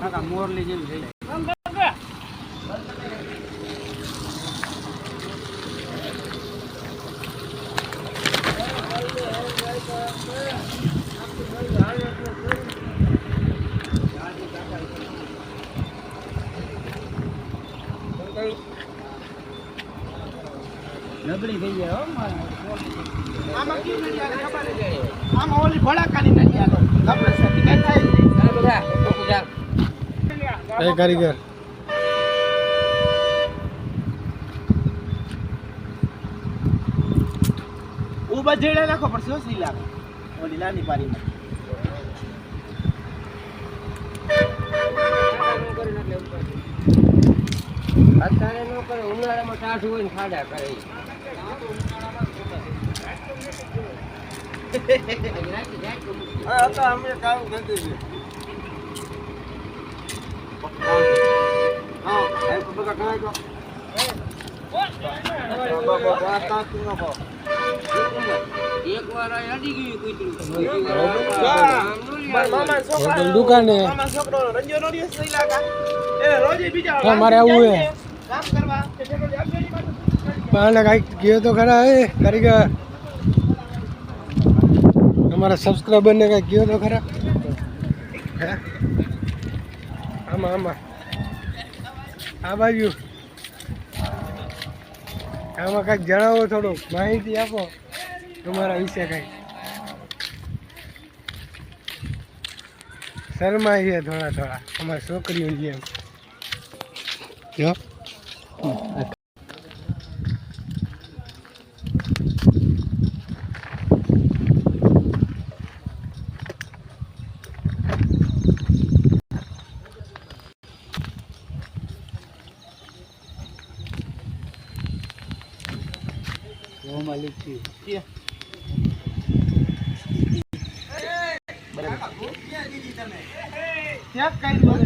કાકા મોરલી જેવી થઈ જાય નબળી થઈ જાય હો મારે. આમાં ખબર છે? આમાં ઓલી ભડાકાની આવે. ખબર છે? ઈ કાંઈ થાય જ નહીં. એ કારીગર ઊભા જેડે નાખો પડશે શું સી લાગે ઓલી નાની પારીમાં અત્યારે નો કરે ઉનાળામાં ટાઢું હોય ને ખાડા કરે હા તો અમે કામ કરી દીધું હા આ તો બધા કાંઈ તો ગયું દુકાને. હા, મારે આવું હે. પાને કાંઈક કહ્યો તો ખરા એ કારીગર તમારા સબસ્ક્રાઈબરને કાંઈ કહ્યો તો ખરા? હે? આમાં આમાં. આ બાજુ. આમાં કાંઈક જણાવો થોડુંક માહિતી આપો. તમારા વિશે કાંઈક. શરમાઈ છે થોડા થોડા, અમારી છોકરીઓ જેમ જો. ત્યાં કઈ બોલે